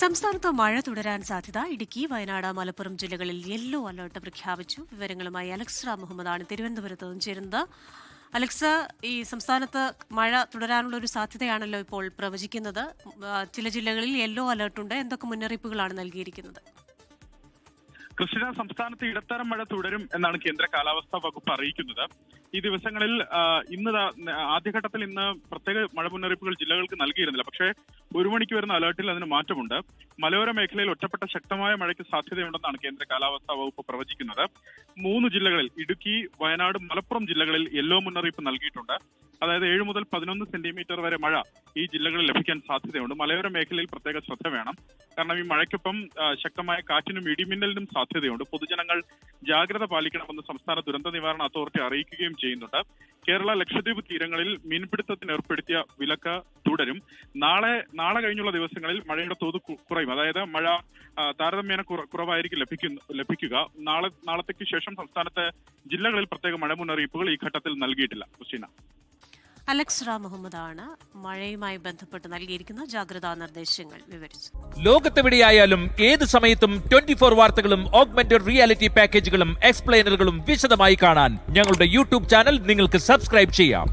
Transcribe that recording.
സംസ്ഥാനത്ത് മഴ തുടരാൻ സാധ്യത ഇടുക്കി വയനാട് മലപ്പുറം ജില്ലകളിൽ യെല്ലോ അലർട്ട് പ്രഖ്യാപിച്ചു. വിവരങ്ങളുമായി അലക്സ മുഹമ്മദാണ് തിരുവനന്തപുരത്ത് ചേരുന്നത്. അലക്സ ഈ സംസ്ഥാനത്ത് മഴ തുടരാനുള്ള ഒരു സാധ്യതയാണല്ലോ ഇപ്പോൾ പ്രവചിക്കുന്നത്. ചില ജില്ലകളിൽ യെല്ലോ അലർട്ടുണ്ട് എന്തൊക്കെ മുന്നറിയിപ്പുകളാണ് നൽകിയിരിക്കുന്നത്? കൃഷ്ണ സംസ്ഥാനത്ത് ഇടത്തരം മഴ തുടരും എന്നാണ് കേന്ദ്ര കാലാവസ്ഥാ വകുപ്പ് അറിയിക്കുന്നത്. ഈ ദിവസങ്ങളിൽ ഇന്ന് ആദ്യഘട്ടത്തിൽ ഇന്ന് പ്രത്യേക മഴ മുന്നറിയിപ്പുകൾ ജില്ലകൾക്ക് നൽകിയിരുന്നില്ല. പക്ഷേ ഒരു മണിക്ക് വരുന്ന അലേർട്ടിൽ അതിന് മാറ്റമുണ്ട്. മലയോര മേഖലയിൽ ഒറ്റപ്പെട്ട ശക്തമായ മഴയ്ക്ക് സാധ്യതയുണ്ടെന്നാണ് കേന്ദ്ര കാലാവസ്ഥാ വകുപ്പ് പ്രവചിക്കുന്നത്. മൂന്ന് ജില്ലകളിൽ ഇടുക്കി വയനാട് മലപ്പുറം ജില്ലകളിൽ യെല്ലോ മുന്നറിയിപ്പ് നൽകിയിട്ടുണ്ട്. അതായത് ഏഴ് മുതൽ പതിനൊന്ന് സെന്റിമീറ്റർ വരെ മഴ ഈ ജില്ലകളിൽ ലഭിക്കാൻ സാധ്യതയുണ്ട്. മലയോര മേഖലയിൽ പ്രത്യേക ശ്രദ്ധ വേണം. കാരണം ഈ മഴയ്ക്കൊപ്പം ശക്തമായ കാറ്റിനും ഇടിമിന്നലിനും സാധ്യതയുണ്ട്. പൊതുജനങ്ങൾ ജാഗ്രത പാലിക്കണമെന്ന് സംസ്ഥാന ദുരന്ത നിവാരണ അതോറിറ്റി അറിയിക്കുകയും ചെയ്യുന്നുണ്ട്. കേരള ലക്ഷദ്വീപ് തീരങ്ങളിൽ മീൻപിടുത്തത്തിന് ഏർപ്പെടുത്തിയ വിലക്ക് തുടരും. നാളെ നാളെ കഴിഞ്ഞുള്ള ദിവസങ്ങളിൽ മഴയുടെ തോത് കുറയും. അതായത് മഴ താരതമ്യേന കുറവായിരിക്കും ലഭിക്കുന്ന ലഭിക്കുക. നാളെ നാളത്തേക്ക് ശേഷം സംസ്ഥാനത്തെ ജില്ലകളിൽ പ്രത്യേക മഴ മുന്നറിയിപ്പുകൾ ഈ ഘട്ടത്തിൽ നൽകിയിട്ടില്ല. ക്രിസ്റ്റീന. അലക്സ് മുഹമ്മദാണ് മഴയുമായി ബന്ധപ്പെട്ട് നൽകിയിരിക്കുന്ന ജാഗ്രതാ നിർദ്ദേശങ്ങൾ വിവരിച്ചു. ലോകത്തെവിടെയായാലും ഏത് സമയത്തും ട്വന്റി ഫോർ വാർത്തകളും ഓഗ്മെന്റഡ് റിയാലിറ്റി പാക്കേജുകളും എക്സ്പ്ലെയിനറുകളും വിശദമായി കാണാൻ ഞങ്ങളുടെ യൂട്യൂബ് ചാനൽ നിങ്ങൾക്ക് സബ്സ്ക്രൈബ് ചെയ്യാം.